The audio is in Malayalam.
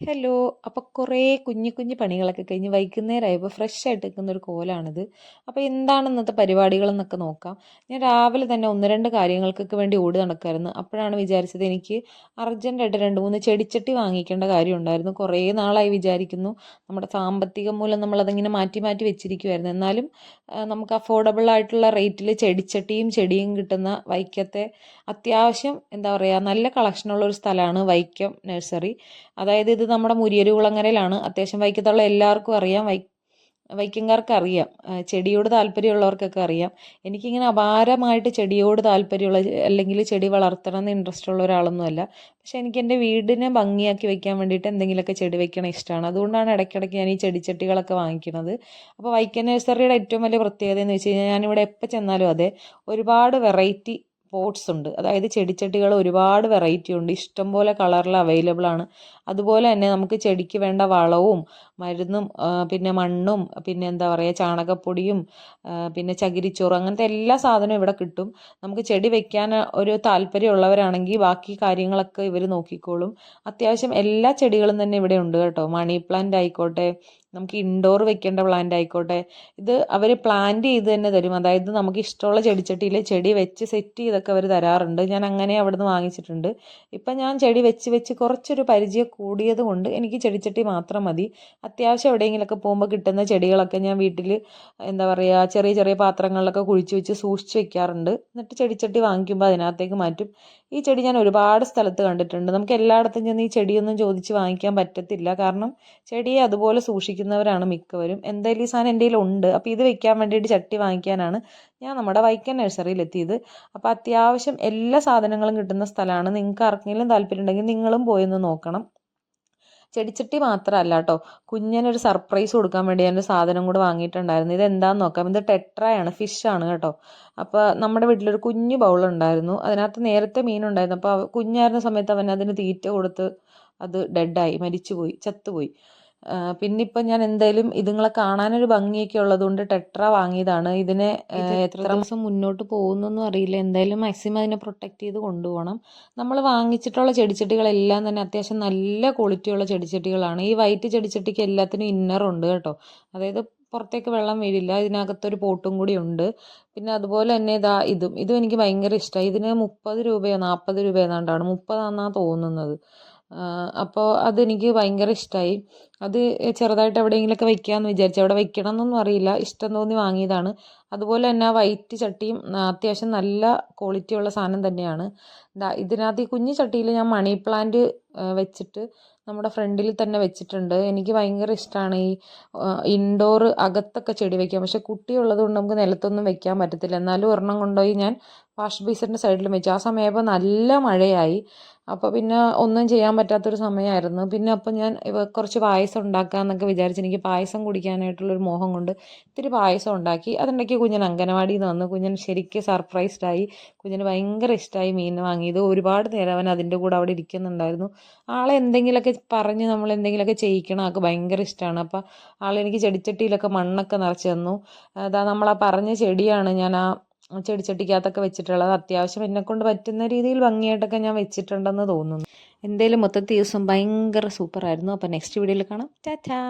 ഹലോ. അപ്പോൾ കുറേ കുഞ്ഞു കുഞ്ഞു പണികളൊക്കെ കഴിഞ്ഞ് വൈകുന്നേരമായപ്പോൾ ഫ്രഷ് ആയിട്ട് നിൽക്കുന്ന ഒരു കോലാണിത്. അപ്പോൾ എന്താണ് ഇന്നത്തെ പരിപാടികളെന്നൊക്കെ നോക്കാം. ഞാൻ രാവിലെ തന്നെ ഒന്ന് രണ്ട് കാര്യങ്ങൾക്കൊക്കെ വേണ്ടി ഓടി നടക്കായിരുന്നു. അപ്പോഴാണ് വിചാരിച്ചത് എനിക്ക് അർജന്റായിട്ട് രണ്ട് മൂന്ന് ചെടിച്ചട്ടി വാങ്ങിക്കേണ്ട കാര്യം ഉണ്ടായിരുന്നു. കുറേ നാളായി വിചാരിക്കുന്നു. നമ്മുടെ സാമ്പത്തികം മൂലം നമ്മളതിങ്ങനെ മാറ്റി മാറ്റി വെച്ചിരിക്കുമായിരുന്നു എന്നാലും നമുക്ക് അഫോർഡബിൾ ആയിട്ടുള്ള റേറ്റിൽ ചെടിച്ചട്ടിയും ചെടിയും കിട്ടുന്ന വൈക്കത്തെ അത്യാവശ്യം എന്താ പറയുക നല്ല കളക്ഷനുള്ള ഒരു സ്ഥലമാണ് വൈക്കം നഴ്സറി. അതായത് ഇത് നമ്മുടെ മുരിയരുകുളങ്ങരയിലാണ് അത്യാവശ്യം വൈക്കത്തുള്ള എല്ലാവർക്കും അറിയാം. വൈ വൈക്കങ്കാർക്ക് അറിയാം. ചെടിയോട് താല്പര്യമുള്ളവർക്കൊക്കെ അറിയാം. എനിക്കിങ്ങനെ അപാരമായിട്ട് ചെടിയോട് താല്പര്യമുള്ള അല്ലെങ്കിൽ ചെടി വളർത്തണം എന്ന് ഇൻട്രസ്റ്റ് ഉള്ള ഒരാളൊന്നുമല്ല പക്ഷെ എനിക്ക് എന്റെ വീടിനെ ഭംഗിയാക്കി വെക്കാൻ വേണ്ടിയിട്ട് എന്തെങ്കിലുമൊക്കെ ചെടി വെക്കണ ഇഷ്ടമാണ് അതുകൊണ്ടാണ് ഇടയ്ക്കിടയ്ക്ക് ഞാൻ ഈ ചെടിച്ചട്ടികളൊക്കെ വാങ്ങിക്കുന്നത്. അപ്പോൾ വൈക്കം നഴ്സറിയുടെ ഏറ്റവും വലിയ പ്രത്യേകത എന്ന് വെച്ച് കഴിഞ്ഞാൽ ഞാനിവിടെ എപ്പോൾ ചെന്നാലും അതെ ഒരുപാട് വെറൈറ്റി പോട്ട്സ് ഉണ്ട്. അതായത് ചെടിച്ചട്ടികൾ ഒരുപാട് വെറൈറ്റി ഉണ്ട്. ഇഷ്ടംപോലെ കളറിൽ അവൈലബിൾ ആണ്. അതുപോലെ തന്നെ നമുക്ക് ചെടിക്ക് വേണ്ട വളവും മരുന്നും പിന്നെ മണ്ണും പിന്നെ എന്താ പറയുക ചാണകപ്പൊടിയും പിന്നെ ചകിരിച്ചോറ് അങ്ങനത്തെ എല്ലാ സാധനവും ഇവിടെ കിട്ടും. നമുക്ക് ചെടി വെക്കാൻ ഒരു താല്പര്യമുള്ളവരാണെങ്കിൽ ബാക്കി കാര്യങ്ങളൊക്കെ ഇവർ നോക്കിക്കോളും. അത്യാവശ്യം എല്ലാ ചെടികളും തന്നെ ഇവിടെ ഉണ്ട് കേട്ടോ. മണി പ്ലാന്റ് ആയിക്കോട്ടെ നമുക്ക് ഇൻഡോർ വെക്കേണ്ട പ്ലാന്റ് ആയിക്കോട്ടെ ഇത് അവർ പ്ലാന്റ് ചെയ്ത് തന്നെ തരും. അതായത് നമുക്ക് ഇഷ്ടമുള്ള ചെടിച്ചട്ടിയിൽ ചെടി വെച്ച് സെറ്റ് ചെയ്തൊക്കെ അവർ തരാറുണ്ട്. ഞാൻ അങ്ങനെ അവിടെ നിന്ന് വാങ്ങിച്ചിട്ടുണ്ട്. ഇപ്പം ഞാൻ ചെടി വെച്ച് വെച്ച് കുറച്ചൊരു പരിചയം കൂടിയത് കൊണ്ട് എനിക്ക് ചെടിച്ചട്ടി മാത്രം മതി. അത്യാവശ്യം എവിടെയെങ്കിലുമൊക്കെ പോകുമ്പോൾ കിട്ടുന്ന ചെടികളൊക്കെ ഞാൻ വീട്ടിൽ എന്താ പറയുക ചെറിയ ചെറിയ പാത്രങ്ങളിലൊക്കെ കുഴിച്ച് വെച്ച് സൂക്ഷിച്ച് വെക്കാറുണ്ട്. എന്നിട്ട് ചെടിച്ചട്ടി വാങ്ങിക്കുമ്പോൾ അതിനകത്തേക്ക് മാറ്റും. ഈ ചെടി ഞാൻ ഒരുപാട് സ്ഥലത്ത് കണ്ടിട്ടുണ്ട്. നമുക്ക് എല്ലായിടത്തും ചെന്ന് ഈ ചെടിയൊന്നും ചോദിച്ച് വാങ്ങിക്കാൻ പറ്റത്തില്ല. കാരണം ചെടിയെ അതുപോലെ സൂക്ഷിക്കുന്നവരാണ് മിക്കവരും. എന്തായാലും ഈ സാധനം എന്റെ ഉണ്ട് അപ്പോൾ ഇത് വെക്കാൻ വേണ്ടിയിട്ട് ചട്ടി വാങ്ങിക്കാനാണ് ഞാൻ നമ്മുടെ വൈക്കൻ നഴ്സറിയിൽ എത്തിയത് അപ്പോൾ അത്യാവശ്യം എല്ലാ സാധനങ്ങളും കിട്ടുന്ന സ്ഥലമാണ്. നിങ്ങൾക്ക് ആർക്കെങ്കിലും താല്പര്യം ഉണ്ടെങ്കിൽ നിങ്ങളും പോയി ഒന്ന് നോക്കണം. ചെടിച്ചട്ടി മാത്രമല്ല കേട്ടോ കുഞ്ഞിനൊരു സർപ്രൈസ് കൊടുക്കാൻ വേണ്ടി ഞാനൊരു സാധനം കൂടെ വാങ്ങിയിട്ടുണ്ടായിരുന്നു. ഇത് എന്താണെന്ന് നോക്കാം. ഇത് ടെട്രയാണ് ഫിഷാണ് കേട്ടോ. അപ്പോൾ നമ്മുടെ വീട്ടിലൊരു കുഞ്ഞു ബൗൾ ഉണ്ടായിരുന്നു. അതിനകത്ത് നേരത്തെ മീനുണ്ടായിരുന്നു. അപ്പോൾ കുഞ്ഞായിരുന്ന സമയത്ത് അവൻ അതിന് തീറ്റ കൊടുത്ത് അത് ഡെഡായി മരിച്ചുപോയി ചത്തുപോയി. ആ, പിന്നിപ്പം ഞാൻ എന്തായാലും ഇതുങ്ങളെ കാണാനൊരു ഭംഗിയൊക്കെ ഉള്ളതുകൊണ്ട് ടെട്ര വാങ്ങിയതാണ്. ഇതിനെ എത്ര ദിവസം മുന്നോട്ട് പോകുന്നൊന്നും അറിയില്ല. എന്തായാലും മാക്സിമം അതിനെ പ്രൊട്ടക്റ്റ് ചെയ്ത് കൊണ്ടുപോകണം. നമ്മൾ വാങ്ങിച്ചിട്ടുള്ള ചെടിച്ചട്ടികളെല്ലാം തന്നെ അത്യാവശ്യം നല്ല ക്വാളിറ്റിയുള്ള ചെടിച്ചട്ടികളാണ്. ഈ വൈറ്റ് ചെടിച്ചട്ടിക്ക് എല്ലാത്തിനും ഇന്നറുണ്ട് കേട്ടോ. അതായത് പുറത്തേക്ക് വെള്ളം വീഴില്ല. ഇതിനകത്തൊരു പോട്ടും കൂടി ഉണ്ട്. പിന്നെ അതുപോലെ തന്നെ ഇതാ ഇതും. ഇതും എനിക്ക് ഭയങ്കര ഇഷ്ടമായി ഇതിന് മുപ്പത് രൂപയോ നാൽപ്പത് രൂപയോ ഏതാണ്ടാണ് മുപ്പതാണെന്നാണ് തോന്നുന്നത്. അപ്പോൾ അതെനിക്ക് ഭയങ്കര ഇഷ്ടമായി അത് ചെറുതായിട്ട് എവിടെയെങ്കിലുമൊക്കെ വെക്കാമെന്ന് വിചാരിച്ചു. അവിടെ വെക്കണം എന്നൊന്നും അറിയില്ല. ഇഷ്ടം തോന്നി വാങ്ങിയതാണ്. അതുപോലെ തന്നെ ആ വൈറ്റ് ചട്ടിയും അത്യാവശ്യം നല്ല ക്വാളിറ്റി ഉള്ള സാധനം തന്നെയാണ്. ഇതിനകത്ത് ഈ കുഞ്ഞു ചട്ടിയിൽ ഞാൻ മണി പ്ലാന്റ് വെച്ചിട്ട് നമ്മുടെ ഫ്രണ്ടിൽ തന്നെ വെച്ചിട്ടുണ്ട്. എനിക്ക് ഭയങ്കര ഇഷ്ടമാണ് ഈ ഇൻഡോർ അകത്തൊക്കെ ചെടി വെക്കാൻ. പക്ഷെ കുട്ടിയുള്ളത് കൊണ്ട് നമുക്ക് നിലത്തൊന്നും വെക്കാൻ പറ്റത്തില്ല. എന്നാലും ഒരെണ്ണം കൊണ്ടുപോയി ഞാൻ വാഷ് ബേസിന്റെ സൈഡിലും വെച്ചു. ആ സമയമായപ്പോൾ നല്ല മഴയായി. അപ്പോൾ പിന്നെ ഒന്നും ചെയ്യാൻ പറ്റാത്തൊരു സമയമായിരുന്നു. പിന്നെ അപ്പോൾ ഞാൻ കുറച്ച് പായസം ഉണ്ടാക്കാമെന്നൊക്കെ വിചാരിച്ച് എനിക്ക് പായസം കുടിക്കാനായിട്ടുള്ളൊരു മോഹം കൊണ്ട് ഇത്തിരി പായസം ഉണ്ടാക്കി. അതുണ്ടാക്കി കുഞ്ഞൻ അംഗനവാടിയിൽ നിന്ന് വന്നു. കുഞ്ഞൻ ശരിക്കും സർപ്രൈസ്ഡായി കുഞ്ഞിന് ഭയങ്കര ഇഷ്ടമായി മീൻ വാങ്ങിയത്. ഒരുപാട് നേരം അവൻ അതിന്റെ കൂടെ അവിടെ ഇരിക്കുന്നുണ്ടായിരുന്നു. ആളെ എന്തെങ്കിലുമൊക്കെ പറഞ്ഞ് നമ്മൾ എന്തെങ്കിലുമൊക്കെ ചെയ്യിക്കണം. ആൾക്ക് ഭയങ്കര ഇഷ്ടമാണ് അപ്പോൾ ആളെനിക്ക് ചെടിച്ചട്ടിയിലൊക്കെ മണ്ണൊക്കെ നിറച്ച് തന്നു. അതാ നമ്മൾ ആ പറഞ്ഞ ചെടിയാണ് ഞാൻ ആ ചെടിച്ചട്ടിക്കകത്തൊക്കെ വെച്ചിട്ടുള്ളത് അത്യാവശ്യം എന്നെക്കൊണ്ട് പറ്റുന്ന രീതിയിൽ ഭംഗിയായിട്ടൊക്കെ ഞാൻ വെച്ചിട്ടുണ്ടെന്ന് തോന്നുന്നു. എന്തായാലും മൊത്തത്തിൽ ദിവസം ഭയങ്കര സൂപ്പറായിരുന്നു. അപ്പോൾ നെക്സ്റ്റ് വീഡിയോയിൽ കാണാം. ടാറ്റാ.